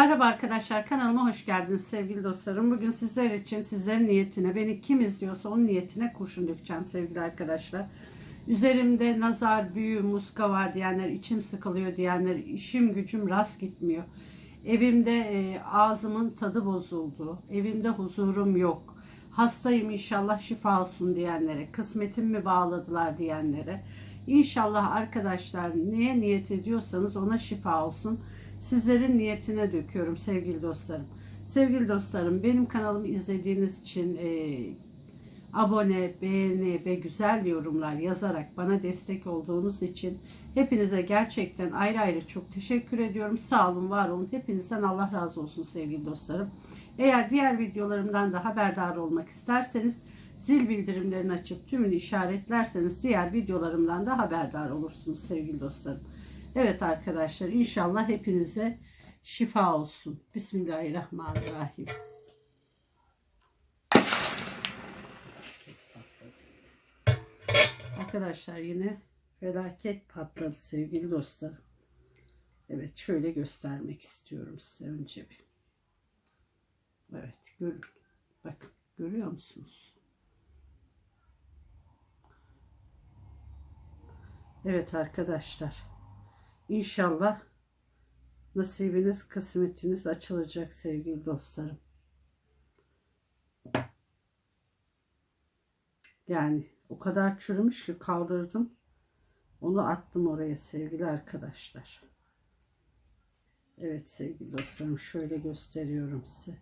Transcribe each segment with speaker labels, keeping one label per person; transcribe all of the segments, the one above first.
Speaker 1: Merhaba arkadaşlar kanalıma hoş geldiniz sevgili dostlarım. Bugün sizler için sizlerin niyetine beni kim izliyorsa onun niyetine kurşun dökeceğim sevgili arkadaşlar. Üzerimde nazar, büyü, muska var diyenler, içim sıkılıyor diyenler, işim gücüm rast gitmiyor. Evimde e, ağzımın tadı bozuldu. Evimde huzurum yok. Hastayım inşallah şifa olsun diyenlere, kısmetim mi bağladılar diyenlere. İnşallah arkadaşlar neye niyet ediyorsanız ona şifa olsun. Sizlerin niyetine döküyorum sevgili dostlarım. Sevgili dostlarım benim kanalımı izlediğiniz için e, abone, beğeni ve güzel yorumlar yazarak bana destek olduğunuz için hepinize gerçekten ayrı ayrı çok teşekkür ediyorum. Sağ olun, var olun. Hepinizden Allah razı olsun sevgili dostlarım. Eğer diğer videolarımdan da haberdar olmak isterseniz zil bildirimlerini açıp tümünü işaretlerseniz diğer videolarımdan da haberdar olursunuz sevgili dostlarım. Evet arkadaşlar inşallah hepinize şifa olsun. Bismillahirrahmanirrahim. Arkadaşlar yine felaket patladı sevgili dostlar. Evet şöyle göstermek istiyorum size önce bir. Evet gör, bakın görüyor musunuz? Evet arkadaşlar. İnşallah nasibiniz, kısmetiniz açılacak sevgili dostlarım. Yani o kadar çürümüş ki kaldırdım. Onu attım oraya sevgili arkadaşlar. Evet sevgili dostlarım şöyle gösteriyorum size.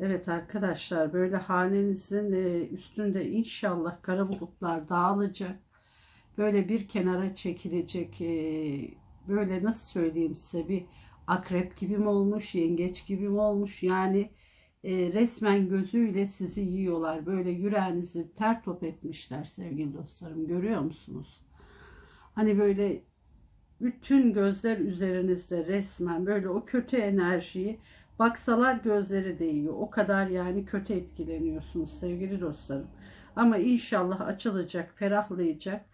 Speaker 1: Evet arkadaşlar böyle hanenizin e, üstünde inşallah kara bulutlar dağılacak. Böyle bir kenara çekilecek e, böyle nasıl söyleyeyim size bir akrep gibi mi olmuş, yengeç gibi mi olmuş yani e, resmen gözüyle sizi yiyorlar. Böyle yüreğinizi ter top etmişler sevgili dostlarım görüyor musunuz? Hani böyle bütün gözler üzerinizde resmen böyle o kötü enerjiyi baksalar gözleri değiyor. O kadar yani kötü etkileniyorsunuz sevgili dostlarım. Ama inşallah açılacak, ferahlayacak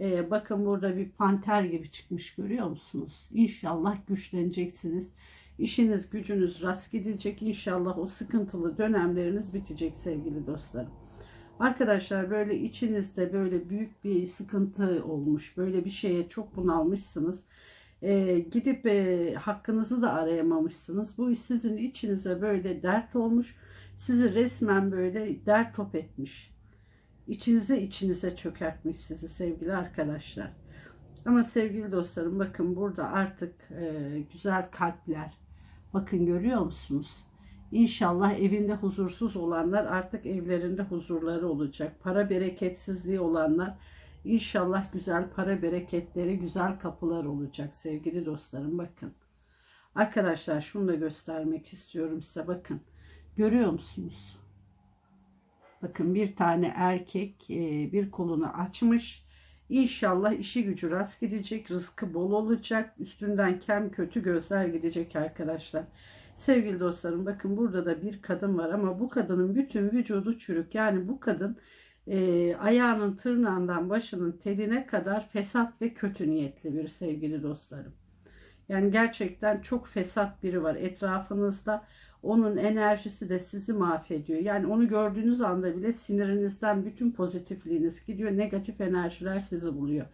Speaker 1: ee, bakın burada bir panter gibi çıkmış görüyor musunuz? İnşallah güçleneceksiniz. İşiniz gücünüz rast gidecek. İnşallah o sıkıntılı dönemleriniz bitecek sevgili dostlarım. Arkadaşlar böyle içinizde böyle büyük bir sıkıntı olmuş. Böyle bir şeye çok bunalmışsınız. Ee, gidip e, hakkınızı da arayamamışsınız. Bu sizin içinize böyle dert olmuş. Sizi resmen böyle dert top etmiş içinize içinize çökertmiş sizi sevgili arkadaşlar. Ama sevgili dostlarım bakın burada artık e, güzel kalpler. Bakın görüyor musunuz? İnşallah evinde huzursuz olanlar artık evlerinde huzurları olacak. Para bereketsizliği olanlar inşallah güzel para bereketleri, güzel kapılar olacak sevgili dostlarım bakın. Arkadaşlar şunu da göstermek istiyorum size bakın. Görüyor musunuz? Bakın bir tane erkek e, bir kolunu açmış. İnşallah işi gücü rast gidecek, rızkı bol olacak, üstünden kem kötü gözler gidecek arkadaşlar. Sevgili dostlarım bakın burada da bir kadın var ama bu kadının bütün vücudu çürük. Yani bu kadın e, ayağının tırnağından başının teline kadar fesat ve kötü niyetli bir sevgili dostlarım. Yani gerçekten çok fesat biri var etrafınızda. Onun enerjisi de sizi mahvediyor. Yani onu gördüğünüz anda bile sinirinizden bütün pozitifliğiniz gidiyor. Negatif enerjiler sizi buluyor.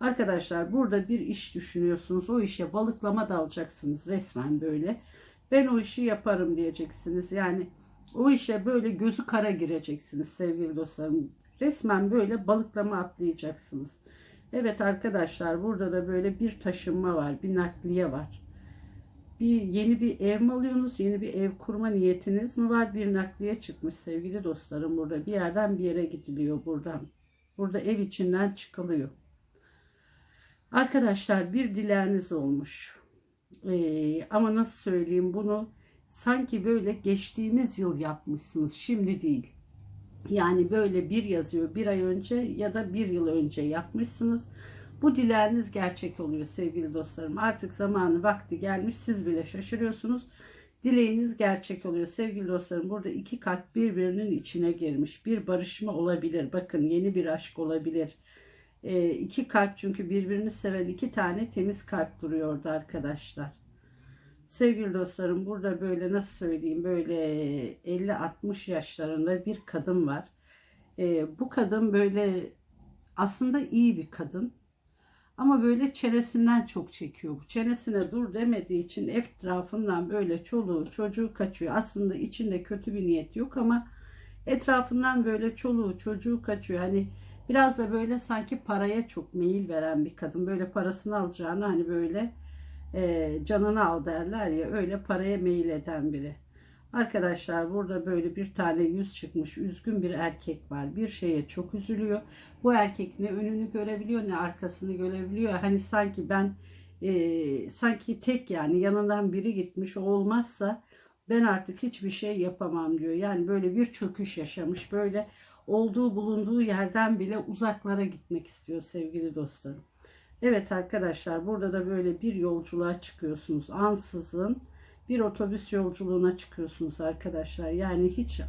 Speaker 1: Arkadaşlar burada bir iş düşünüyorsunuz. O işe balıklama dalacaksınız resmen böyle. Ben o işi yaparım diyeceksiniz. Yani o işe böyle gözü kara gireceksiniz sevgili dostlarım. Resmen böyle balıklama atlayacaksınız. Evet arkadaşlar burada da böyle bir taşınma var. Bir nakliye var bir yeni bir ev mi alıyorsunuz? Yeni bir ev kurma niyetiniz mi var? Bir nakliye çıkmış sevgili dostlarım burada. Bir yerden bir yere gidiliyor buradan. Burada ev içinden çıkılıyor. Arkadaşlar bir dileğiniz olmuş. Ee, ama nasıl söyleyeyim bunu sanki böyle geçtiğimiz yıl yapmışsınız. Şimdi değil. Yani böyle bir yazıyor bir ay önce ya da bir yıl önce yapmışsınız. Bu dileğiniz gerçek oluyor sevgili dostlarım. Artık zamanı vakti gelmiş siz bile şaşırıyorsunuz. Dileğiniz gerçek oluyor sevgili dostlarım. Burada iki kalp birbirinin içine girmiş. Bir barışma olabilir. Bakın yeni bir aşk olabilir. E, iki kalp çünkü birbirini seven iki tane temiz kalp duruyordu arkadaşlar. Sevgili dostlarım burada böyle nasıl söyleyeyim böyle 50-60 yaşlarında bir kadın var. Ee, bu kadın böyle aslında iyi bir kadın. Ama böyle çenesinden çok çekiyor. Çenesine dur demediği için etrafından böyle çoluğu çocuğu kaçıyor. Aslında içinde kötü bir niyet yok ama etrafından böyle çoluğu çocuğu kaçıyor. Hani biraz da böyle sanki paraya çok meyil veren bir kadın. Böyle parasını alacağını hani böyle e, canını al derler ya öyle paraya meyil eden biri. Arkadaşlar burada böyle bir tane yüz çıkmış üzgün bir erkek var. Bir şeye çok üzülüyor. Bu erkek ne önünü görebiliyor ne arkasını görebiliyor. Hani sanki ben e, sanki tek yani yanından biri gitmiş olmazsa ben artık hiçbir şey yapamam diyor. Yani böyle bir çöküş yaşamış. Böyle olduğu bulunduğu yerden bile uzaklara gitmek istiyor sevgili dostlarım. Evet arkadaşlar burada da böyle bir yolculuğa çıkıyorsunuz. Ansızın bir otobüs yolculuğuna çıkıyorsunuz arkadaşlar. Yani hiç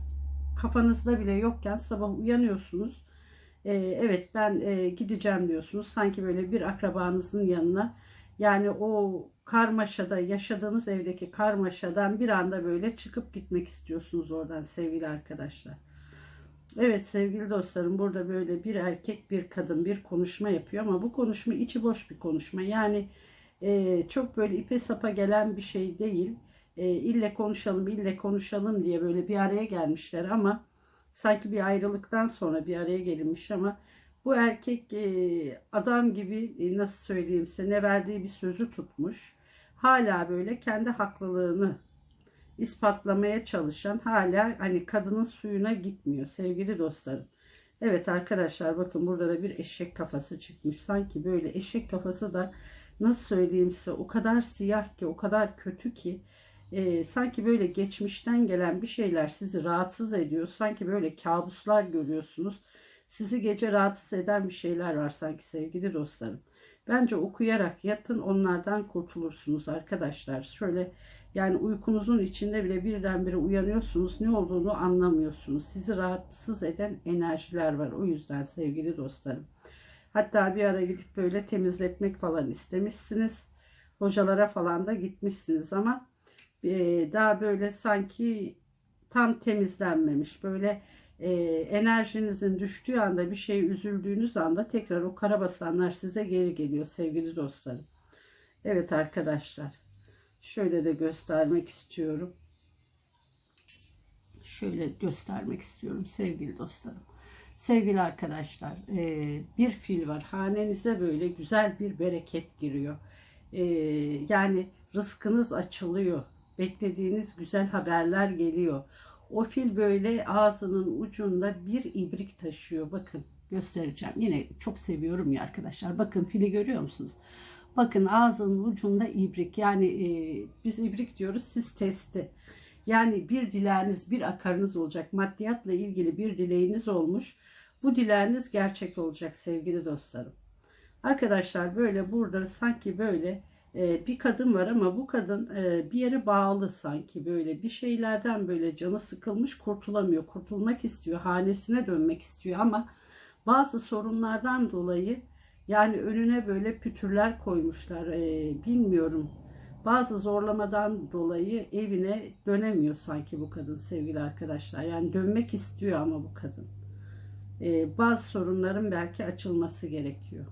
Speaker 1: kafanızda bile yokken sabah uyanıyorsunuz. Ee, evet ben e, gideceğim diyorsunuz. Sanki böyle bir akrabanızın yanına yani o karmaşada yaşadığınız evdeki karmaşadan bir anda böyle çıkıp gitmek istiyorsunuz oradan sevgili arkadaşlar. Evet sevgili dostlarım burada böyle bir erkek bir kadın bir konuşma yapıyor ama bu konuşma içi boş bir konuşma. Yani e, çok böyle ipe sapa gelen bir şey değil. E, ille konuşalım ille konuşalım diye böyle bir araya gelmişler ama sanki bir ayrılıktan sonra bir araya gelinmiş ama bu erkek e, adam gibi e, nasıl söyleyeyim size ne verdiği bir sözü tutmuş. Hala böyle kendi haklılığını ispatlamaya çalışan hala hani kadının suyuna gitmiyor sevgili dostlarım. Evet arkadaşlar bakın burada da bir eşek kafası çıkmış. Sanki böyle eşek kafası da nasıl söyleyeyim size o kadar siyah ki o kadar kötü ki e, sanki böyle geçmişten gelen bir şeyler sizi rahatsız ediyor. Sanki böyle kabuslar görüyorsunuz. Sizi gece rahatsız eden bir şeyler var sanki sevgili dostlarım. Bence okuyarak yatın onlardan kurtulursunuz arkadaşlar. Şöyle yani uykunuzun içinde bile birdenbire uyanıyorsunuz. Ne olduğunu anlamıyorsunuz. Sizi rahatsız eden enerjiler var. O yüzden sevgili dostlarım. Hatta bir ara gidip böyle temizletmek falan istemişsiniz. Hocalara falan da gitmişsiniz ama e, daha böyle sanki tam temizlenmemiş. Böyle e, enerjinizin düştüğü anda bir şey üzüldüğünüz anda tekrar o karabasanlar size geri geliyor sevgili dostlarım. Evet arkadaşlar. Şöyle de göstermek istiyorum. Şöyle göstermek istiyorum sevgili dostlarım. Sevgili arkadaşlar e, bir fil var. Hanenize böyle güzel bir bereket giriyor. E, yani rızkınız açılıyor. Beklediğiniz güzel haberler geliyor. O fil böyle ağzının ucunda bir ibrik taşıyor. Bakın göstereceğim. Yine çok seviyorum ya arkadaşlar. Bakın fili görüyor musunuz? Bakın ağzının ucunda ibrik. Yani e, biz ibrik diyoruz siz testi. Yani bir dileğiniz, bir akarınız olacak. Maddiyatla ilgili bir dileğiniz olmuş. Bu dileğiniz gerçek olacak sevgili dostlarım. Arkadaşlar böyle burada sanki böyle e, bir kadın var ama bu kadın e, bir yere bağlı sanki böyle bir şeylerden böyle canı sıkılmış kurtulamıyor. Kurtulmak istiyor, hanesine dönmek istiyor ama bazı sorunlardan dolayı yani önüne böyle pütürler koymuşlar. E, bilmiyorum. Bazı zorlamadan dolayı evine dönemiyor sanki bu kadın sevgili arkadaşlar. Yani dönmek istiyor ama bu kadın. E, bazı sorunların belki açılması gerekiyor.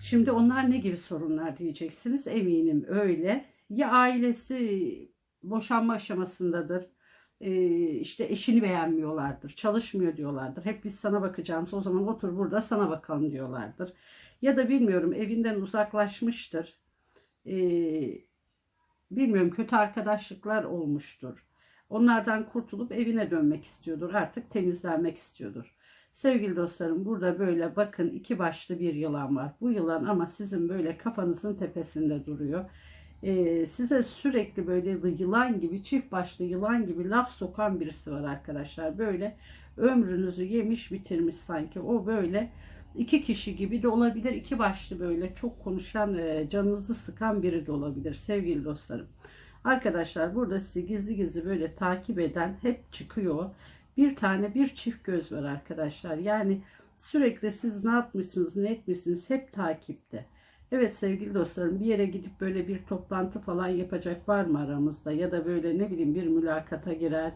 Speaker 1: Şimdi onlar ne gibi sorunlar diyeceksiniz. Eminim öyle. Ya ailesi boşanma aşamasındadır e, işte eşini beğenmiyorlardır, çalışmıyor diyorlardır. Hep biz sana bakacağımız o zaman otur burada sana bakalım diyorlardır. Ya da bilmiyorum evinden uzaklaşmıştır. E, bilmiyorum kötü arkadaşlıklar olmuştur. Onlardan kurtulup evine dönmek istiyordur. Artık temizlenmek istiyordur. Sevgili dostlarım burada böyle bakın iki başlı bir yılan var. Bu yılan ama sizin böyle kafanızın tepesinde duruyor e, size sürekli böyle yılan gibi çift başlı yılan gibi laf sokan birisi var arkadaşlar. Böyle ömrünüzü yemiş bitirmiş sanki. O böyle iki kişi gibi de olabilir. iki başlı böyle çok konuşan e, canınızı sıkan biri de olabilir sevgili dostlarım. Arkadaşlar burada sizi gizli gizli böyle takip eden hep çıkıyor. Bir tane bir çift göz var arkadaşlar. Yani sürekli siz ne yapmışsınız ne etmişsiniz hep takipte. Evet sevgili dostlarım bir yere gidip böyle bir toplantı falan yapacak var mı aramızda? Ya da böyle ne bileyim bir mülakata girer,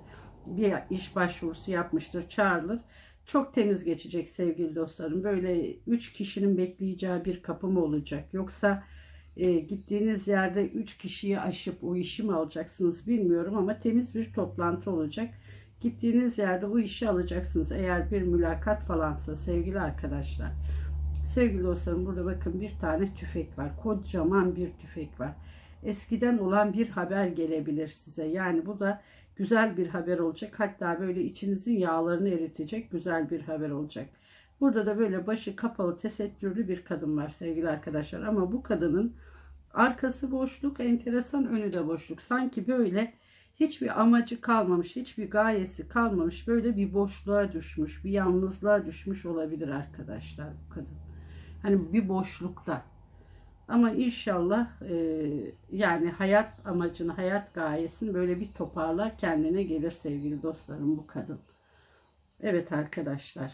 Speaker 1: bir iş başvurusu yapmıştır, çağrılır. Çok temiz geçecek sevgili dostlarım. Böyle üç kişinin bekleyeceği bir kapı mı olacak? Yoksa e, gittiğiniz yerde üç kişiyi aşıp o işi mi alacaksınız bilmiyorum ama temiz bir toplantı olacak. Gittiğiniz yerde o işi alacaksınız. Eğer bir mülakat falansa sevgili arkadaşlar. Sevgili dostlarım burada bakın bir tane tüfek var. Kocaman bir tüfek var. Eskiden olan bir haber gelebilir size. Yani bu da güzel bir haber olacak. Hatta böyle içinizin yağlarını eritecek güzel bir haber olacak. Burada da böyle başı kapalı tesettürlü bir kadın var sevgili arkadaşlar. Ama bu kadının arkası boşluk, enteresan önü de boşluk. Sanki böyle hiçbir amacı kalmamış, hiçbir gayesi kalmamış. Böyle bir boşluğa düşmüş, bir yalnızlığa düşmüş olabilir arkadaşlar bu kadın. Hani bir boşlukta. Ama inşallah e, yani hayat amacını, hayat gayesini böyle bir toparlar kendine gelir sevgili dostlarım bu kadın. Evet arkadaşlar.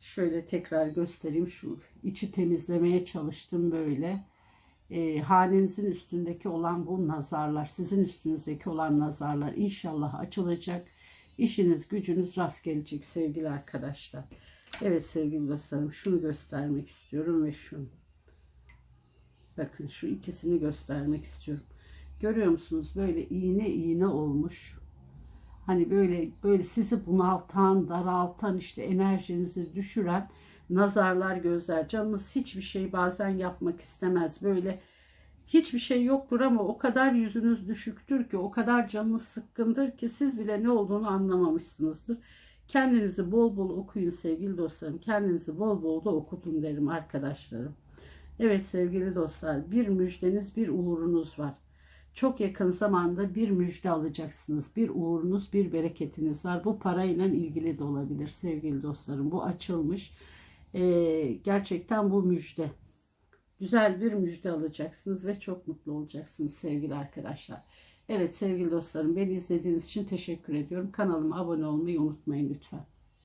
Speaker 1: Şöyle tekrar göstereyim. Şu içi temizlemeye çalıştım böyle. E, hanenizin üstündeki olan bu nazarlar, sizin üstünüzdeki olan nazarlar inşallah açılacak. İşiniz, gücünüz rast gelecek sevgili arkadaşlar. Evet sevgili dostlarım şunu göstermek istiyorum ve şunu. Bakın şu ikisini göstermek istiyorum. Görüyor musunuz? Böyle iğne iğne olmuş. Hani böyle böyle sizi bunaltan, daraltan, işte enerjinizi düşüren nazarlar, gözler. Canınız hiçbir şey bazen yapmak istemez. Böyle hiçbir şey yoktur ama o kadar yüzünüz düşüktür ki, o kadar canınız sıkkındır ki siz bile ne olduğunu anlamamışsınızdır. Kendinizi bol bol okuyun sevgili dostlarım. Kendinizi bol bol da okutun derim arkadaşlarım. Evet sevgili dostlar bir müjdeniz bir uğurunuz var. Çok yakın zamanda bir müjde alacaksınız. Bir uğurunuz bir bereketiniz var. Bu parayla ilgili de olabilir sevgili dostlarım. Bu açılmış. Ee, gerçekten bu müjde. Güzel bir müjde alacaksınız ve çok mutlu olacaksınız sevgili arkadaşlar. Evet sevgili dostlarım beni izlediğiniz için teşekkür ediyorum. Kanalıma abone olmayı unutmayın lütfen.